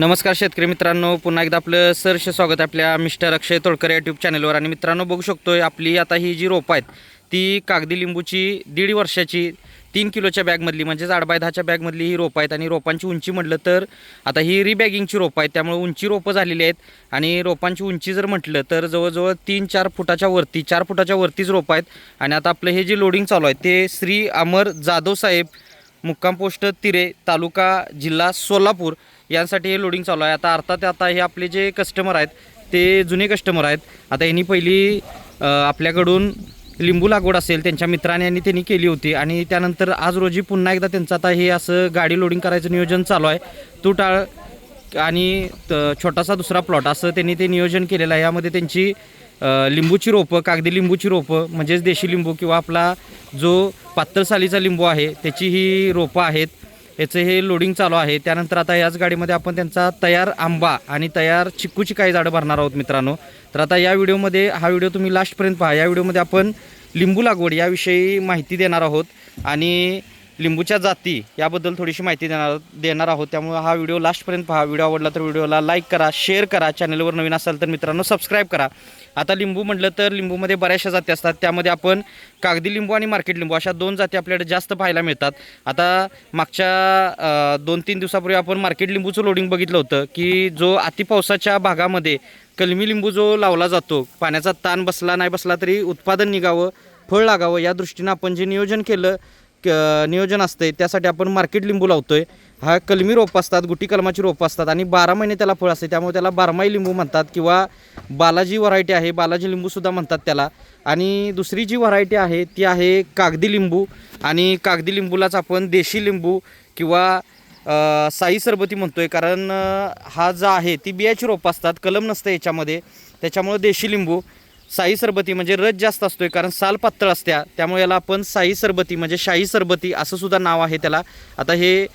नमस्कार शेतकरी मित्रांनो पुन्हा एकदा आपलं सरश स्वागत आपल्या मिस्टर अक्षय तोडकर यूट्यूब चॅनलवर आणि मित्रांनो बघू शकतो आपली आता ही जी रोपं आहेत ती कागदी लिंबूची दीड वर्षाची तीन किलोच्या बॅगमधली म्हणजेच आठ बाय दहाच्या बॅगमधली ही रोपं आहेत. आणि रोपांची उंची म्हटलं तर आता ही रिबॅगिंगची रोपं आहेत त्यामुळे उंची रोपं झालेली आहेत. आणि रोपांची उंची जर म्हटलं तर जवळजवळ तीन चार फुटाच्या वरती चार फुटाच्या वरतीच रोपं आहेत. आणि आता आपलं हे जे लोडिंग चालू आहे ते श्री अमर जाधव साहेब मुक्काम पोस्ट तिरे तालुका जिल्हा सोलापूर यांसाठी हे लोडिंग चालू आहे. आता अर्थात आता हे आपले जे कस्टमर आहेत ते जुने कस्टमर आहेत. आता यांनी पहिली आपल्याकडून लिंबू लागवड असेल त्यांच्या मित्राने यांनी त्यांनी केली होती. आणि त्यानंतर आज रोजी पुन्हा एकदा त्यांचं आता हे असं गाडी लोडिंग करायचं नियोजन चालू आहे. तू टाळ आणि त- छोटासा दुसरा प्लॉट असं त्यांनी ते नियोजन केलेलं आहे. यामध्ये त्यांची लिंबूची रोपं कागदी लिंबूची रोपं म्हणजेच देशी लिंबू किंवा आपला जो पातळ सालीचा लिंबू आहे त्याची ही रोपं आहेत. याचं हे लोडिंग चालू आहे. त्यानंतर आता याच गाडीमध्ये आपण त्यांचा तयार आंबा आणि तयार चिक्कूची काही झाडं भरणार आहोत मित्रांनो. तर आता या व्हिडिओमध्ये हा व्हिडिओ तुम्ही लास्टपर्यंत पहा. या व्हिडिओमध्ये आपण लिंबू लागवड याविषयी माहिती देणार आहोत. आणि लिंबूच्या जाती याबद्दल थोडीशी माहिती देणार देणार आहोत. त्यामुळे हा व्हिडिओ लास्टपर्यंत पहा. व्हिडिओ आवडला तर व्हिडिओला लाईक करा शेअर करा. चॅनलवर नवीन असाल तर मित्रांनो सबस्क्राईब करा. आता लिंबू म्हटलं तर लिंबूमध्ये बऱ्याचशा जाती असतात. त्यामध्ये आपण कागदी लिंबू आणि मार्केट लिंबू अशा दोन जाती आपल्याकडे जास्त पाहायला मिळतात. आता मागच्या दोन तीन दिवसापूर्वी आपण मार्केट लिंबूचं लोडिंग बघितलं होतं की जो अतिपावसाच्या भागामध्ये कलमी लिंबू जो लावला जातो पाण्याचा ताण बसला नाही बसला तरी उत्पादन निघावं फळ लागावं या दृष्टीनं आपण जे नियोजन केलं क नियोजन असते त्यासाठी आपण मार्केट लिंबू लावतो आहे हा कलमी रोप असतात गुटी कलमाची रोपं असतात आणि बारा महिने त्याला फळ असते त्यामुळे त्याला बारमाही लिंबू म्हणतात किंवा बालाजी व्हरायटी आहे बालाजी लिंबूसुद्धा म्हणतात त्याला. आणि दुसरी जी व्हरायटी आहे ती आहे कागदी लिंबू. आणि कागदी लिंबूलाच आपण देशी लिंबू किंवा साई सरबती म्हणतो आहे कारण हा जो आहे ती बियाची रोपं असतात. कलम नसतं याच्यामध्ये. त्याच्यामुळं देशी लिंबू. साई सरबती म्हणजे रस जास्त असतोय कारण साल पातळ असत्या. त्यामुळे याला आपण साई सरबती म्हणजे शाही सरबती असं सुद्धा नाव आहे त्याला. आता हे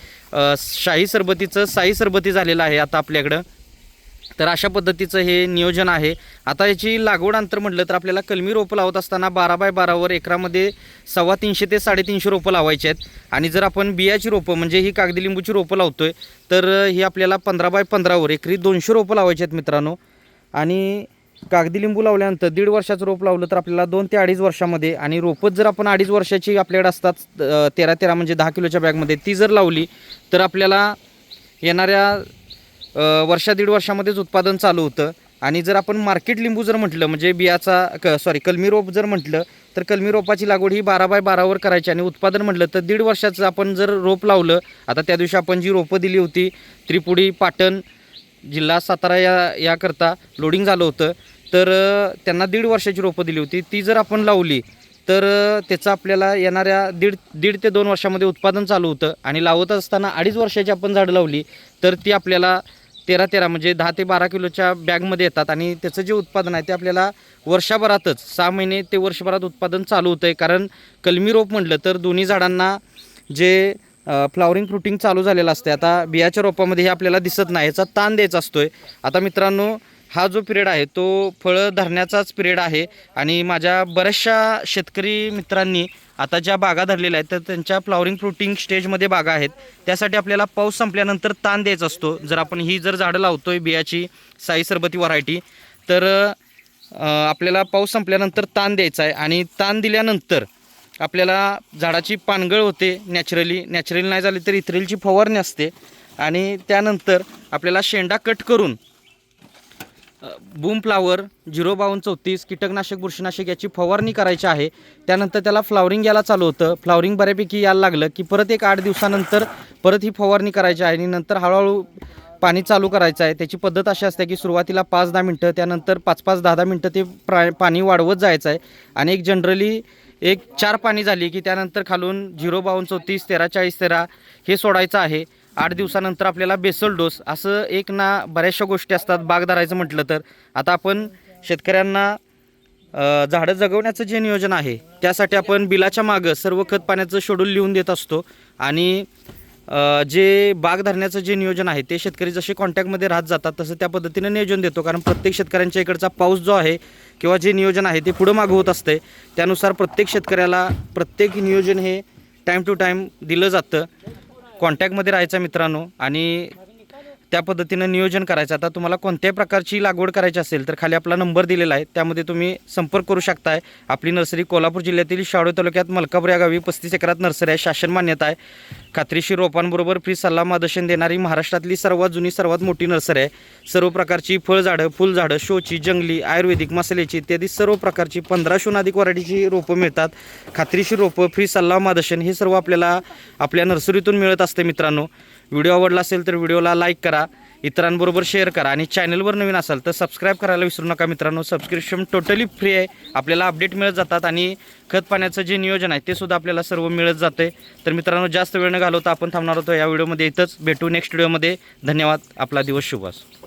शाही सरबतीचं साई सरबती झालेलं आहे आता आपल्याकडं. तर अशा पद्धतीचं हे नियोजन आहे. आता याची लागवड अंतर म्हटलं तर आपल्याला कलमी रोपं लावत असताना बारा बाय बारावर एकरामध्ये सव्वा तीनशे ते साडेतीनशे रोपं लावायचे आहेत. आणि जर आपण बियाची रोपं म्हणजे ही कागदी लिंबूची रोपं लावतोय तर ही आपल्याला पंधरा बाय पंधरावर एकरी दोनशे रोपं लावायची आहेत मित्रांनो. आणि कागदी लिंबू लावल्यानंतर दीड वर्षाचं रोप लावलं तर आपल्याला दोन ते अडीच वर्षामध्ये आणि रोपच जर आपण अडीच वर्षाची आपल्याकडे असतात तेरा तेरा म्हणजे दहा किलोच्या बॅगमध्ये ती जर लावली तर आपल्याला येणाऱ्या वर्षा दीड वर्षामध्येच उत्पादन चालू होतं. आणि जर आपण मार्केट लिंबू जर म्हटलं म्हणजे बियाचा क सॉरी कलमी रोप जर म्हटलं तर कलमी रोपाची लागवड ही बारा बाय बारावर करायची आणि उत्पादन म्हटलं तर दीड वर्षाचं आपण जर रोप लावलं आता त्या दिवशी आपण जी रोपं दिली होती त्रिपुडी पाटण जिल्हा सातारा या याकरता लोडिंग झालं होतं. तर त्यांना दीड वर्षाची रोपं दिली होती. ती जर आपण लावली तर त्याचं आपल्याला येणाऱ्या दीड दीड ते दोन वर्षामध्ये उत्पादन चालू होतं. आणि लावत असताना अडीच वर्षाची आपण झाडं लावली तर ती आपल्याला तेरा तेरा म्हणजे दहा ते बारा किलोच्या बॅगमध्ये येतात. आणि त्याचं जे उत्पादन आहे ते आपल्याला वर्षभरातच सहा महिने ते वर्षभरात उत्पादन चालू होतं आहे कारण कलमी रोप म्हटलं तर दोन्ही झाडांना जे फ्लावरिंग फ्रुटिंग चालू झालेलं असते आता बियाच्या रोपामध्ये हे आपल्याला दिसत नाही याचा ताण द्यायचा असतो आहे आता मित्रांनो हा जो पिरियड आहे तो फळं धरण्याचाच पिरियड आहे. आणि माझ्या बऱ्याचशा शेतकरी मित्रांनी आता ज्या बागा धरलेल्या आहेत तर त्यांच्या फ्लॉवरिंग फ्रुटिंग स्टेजमध्ये बागा आहेत. त्यासाठी आपल्याला पाऊस संपल्यानंतर ताण द्यायचा असतो. जर आपण ही जर झाडं लावतोय बियाची साई सरबती व्हरायटी तर आपल्याला पाऊस संपल्यानंतर ताण द्यायचा आहे. आणि ताण दिल्यानंतर आपल्याला झाडाची पानगळ होते नॅचरली. नॅचरली नाही झाली तर इथरेलची फवारणी असते. आणि त्यानंतर आपल्याला शेंडा कट करून बूम फ्लावर झिरो बावन्न चौतीस कीटकनाशक बुरशीनाशक याची फवारणी करायची आहे. त्यानंतर त्याला फ्लावरिंग यायला चालू होतं. फ्लावरिंग बऱ्यापैकी यायला लागलं की परत एक आठ दिवसानंतर परत ही फवारणी करायची आहे आणि नंतर हळूहळू पाणी चालू करायचं आहे. त्याची पद्धत अशी असते की सुरुवातीला पाच दहा मिनटं त्यानंतर पाच पाच दहा दहा मिनटं ते प्रा पाणी वाढवत जायचं आहे. आणि एक जनरली एक चार पाणी झाली की त्यानंतर खालून झिरो बावन्न चौतीस तेरा चाळीस तेरा हे सोडायचं आहे. आठ दिवसानंतर आपल्याला बेसल डोस असं एक ना बऱ्याचशा गोष्टी असतात बाग धरायचं म्हटलं तर. आता आपण शेतकऱ्यांना झाडं जगवण्याचं जे नियोजन आहे त्यासाठी आपण बिलाच्या मागं सर्व खत पाण्याचं शेड्यूल लिहून देत असतो. आणि जे बाग धरण्याचं जे नियोजन आहे ते शेतकरी जसे कॉन्टॅक्टमध्ये राहत जातात तसं त्या पद्धतीनं नियोजन देतो. कारण प्रत्येक शेतकऱ्यांच्या इकडचा पाऊस जो आहे किंवा जे नियोजन आहे ते पुढं मागं होत असते त्यानुसार प्रत्येक शेतकऱ्याला प्रत्येक नियोजन हे टाईम टू टाईम दिलं जातं. कॉन्टॅक्टमध्ये राहायचा मित्रांनो. आणि त्या पद्धतीनं नियोजन करायचं. आता तुम्हाला कोणत्याही प्रकारची लागवड करायची असेल तर खाली आपला नंबर दिलेला आहे. त्यामध्ये तुम्ही संपर्क करू शकताय. आपली नर्सरी कोल्हापूर जिल्ह्यातील शाळू तालुक्यात मलकापूर या गावी पस्तीस एकरात नर्सरी आहे. शासन मान्यता आहे. खात्रीशीर रोपांबरोबर फ्री सल्ला मार्गदर्शन देणारी महाराष्ट्रातली सर्वात जुनी सर्वात मोठी नर्सरी आहे. सर्व प्रकारची फळझाडं फुलझाडं शोची जंगली आयुर्वेदिक मसाल्याची इत्यादी सर्व प्रकारची पंधराशून अधिक व्हरायटीची रोपं मिळतात. खात्रीशीर रोपं फ्री सल्ला मार्गदर्शन हे सर्व आपल्याला आपल्या नर्सरीतून मिळत असते मित्रांनो. व्हिडिओ आवडला असेल तर व्हिडिओला लाईक करा इतरांबरोबर शेअर करा आणि चॅनलवर नवीन असाल तर सबस्क्राईब करायला विसरू नका मित्रांनो. सबस्क्रिप्शन टोटली फ्री आहे. आपल्याला अपडेट मिळत जातात आणि खत पाण्याचं जे नियोजन आहे ते सुद्धा आपल्याला सर्व मिळत जाते. तर मित्रांनो जास्त वेळ न घालवता आपण थांबणार होतो या व्हिडिओमध्ये. इथंच भेटू नेक्स्ट व्हिडिओमध्ये. धन्यवाद. आपला दिवस शुभ असो.